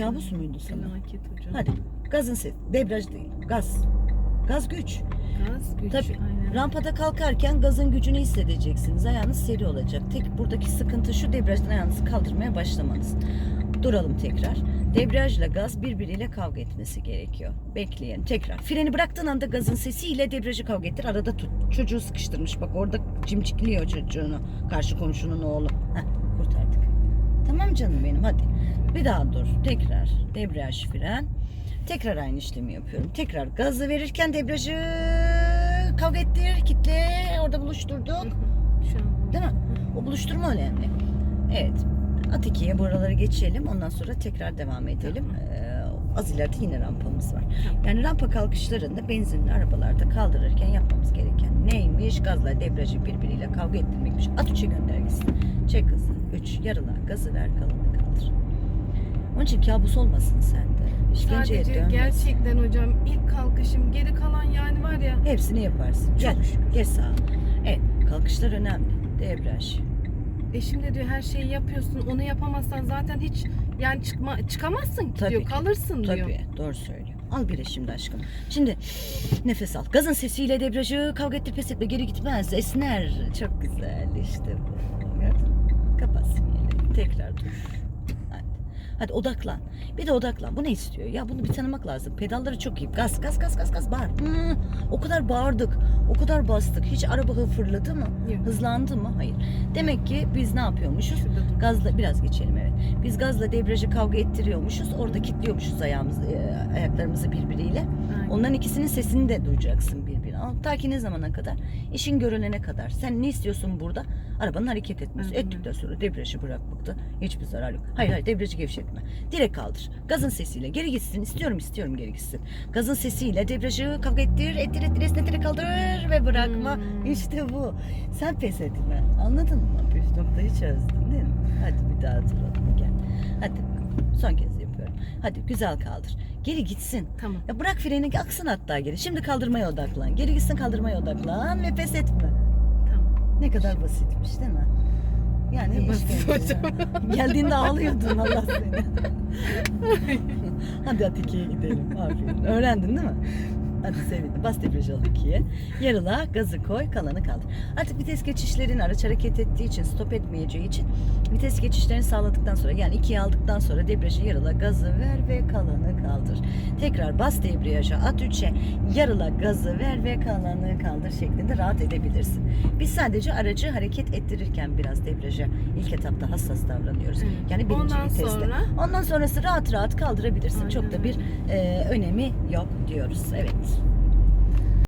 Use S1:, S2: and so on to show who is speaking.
S1: kabus muydu sana?
S2: Felaket hocam.
S1: Hadi gazın ses. Debriyaj değil. Gaz. Gaz güç.
S2: Gaz güç.
S1: Tabii.
S2: Aynen.
S1: Rampada kalkarken gazın gücünü hissedeceksiniz. Ayağınız seri olacak. Tek buradaki sıkıntı şu debriyajdan ayağınızı kaldırmaya başlamanız. Duralım tekrar. Debriyajla gaz birbiriyle kavga etmesi gerekiyor. Bekleyin. Tekrar. Freni bıraktığın anda gazın sesiyle debriyajı kavga ettir. Arada tut. Çocuğu sıkıştırmış. Bak orada cimcikliyor çocuğunu. Karşı komşunun oğlu. Heh, kurtardık. Tamam canım benim hadi. Bir daha dur. Tekrar. Debriyaj fren. Tekrar aynı işlemi yapıyorum. Tekrar gazı verirken debriyajı kavga ettir, kitle, orada buluşturduk. Değil mi? O buluşturma önemli. Evet. At ikiye buraları geçelim. Ondan sonra tekrar devam edelim. Ee, az ileride yine rampamız var. Yani rampa kalkışlarında benzinli arabalarda kaldırırken yapmamız gereken neymiş? Gazla debriyajı birbiriyle kavga ettirmekmiş. At üçe göndergesi. Çek hızlı. Üç. Yarıla. Gazı ver kalanı kaldır. Onun için kabus olmasın sende. İşkenceye
S2: Sadece gerçekten hocam ilk kalkışım geri kalan yani var ya.
S1: Hepsini yaparsın. Gel. Geç sağa. Evet. Kalkışlar önemli. Debriyaj.
S2: Eşim de diyor her şeyi yapıyorsun onu yapamazsan zaten hiç yani çıkma, çıkamazsın ki
S1: Tabii
S2: diyor
S1: ki.
S2: kalırsın diyor.
S1: Tabii doğru söylüyor. Al bire şimdi aşkım. Şimdi nefes al. Gazın sesiyle debriyajı kavga ettir pes etme geri gitmez. Esner. Çok güzel işte bu. Gördün mü? Kapat sinyali. Tekrar dur. Hadi. Odaklan. Bir de odaklan. Bu ne istiyor? Ya bunu bir tanımak lazım. Pedalları çok iyi. Gaz gaz gaz gaz gaz bağır. Hmm, o kadar bağırdık. O kadar bastık. Hiç araba fırladı mı?
S2: Yok.
S1: Hızlandı mı? Hayır. Demek ki biz ne yapıyormuşuz? Gazla biraz geçelim evet. Biz gazla debriyajı kavga ettiriyormuşuz. Orada kilitliyormuşuz ayağımızı, e, ayaklarımızı birbiriyle.
S2: Aynen.
S1: Onların ikisinin sesini de duyacaksın birbirine. Ta ki ne zamana kadar? İşin görülene kadar. Sen ne istiyorsun burada? Arabanın hareket etmesi. Ettikten sonra debriyajı bırakmakta hiçbir zarar yok. Hayır hayır debriyajı gevşetme. Direkt kaldır. Gazın sesiyle geri gitsin. İstiyorum istiyorum geri gitsin. Gazın sesiyle debriyajı kavga ettir, ettir, ettir, esneterek kaldır ve bırakma.
S2: Hmm.
S1: İşte bu. Sen pes etme. Anladın mı? Püf noktayı çözdün değil mi? Hadi bir daha duralım gel. Hadi son kez yapıyorum. Hadi güzel kaldır. Geri gitsin.
S2: Tamam.
S1: Ya bırak freni aksın hatta geri. Şimdi kaldırmaya odaklan. Geri gitsin kaldırmaya odaklan ve pes etme.
S2: Tamam.
S1: Ne kadar basitmiş değil mi? Yani
S2: basit.
S1: Geldiğinde ağlıyordun Allah seni. Hadi Atiki'ye gidelim. Aferin. Öğrendin değil mi? Hadi sevindim. Bas debriyaj al ikiye. Yarıla gazı koy kalanı kaldır. Artık vites geçişlerin araç hareket ettiği için stop etmeyeceği için vites geçişlerini sağladıktan sonra yani ikiye aldıktan sonra debriyajı yarıla gazı ver ve kalanı kaldır. Tekrar bas debriyaja at üçe yarıla gazı ver ve kalanı kaldır şeklinde rahat edebilirsin. Biz sadece aracı hareket ettirirken biraz debriyaja ilk etapta hassas davranıyoruz.
S2: Evet.
S1: Yani birinci
S2: Ondan
S1: viteste.
S2: sonra
S1: Ondan sonrası rahat rahat kaldırabilirsin. Çok da
S2: Aynen
S1: bir e, önemi yok diyoruz. Evet.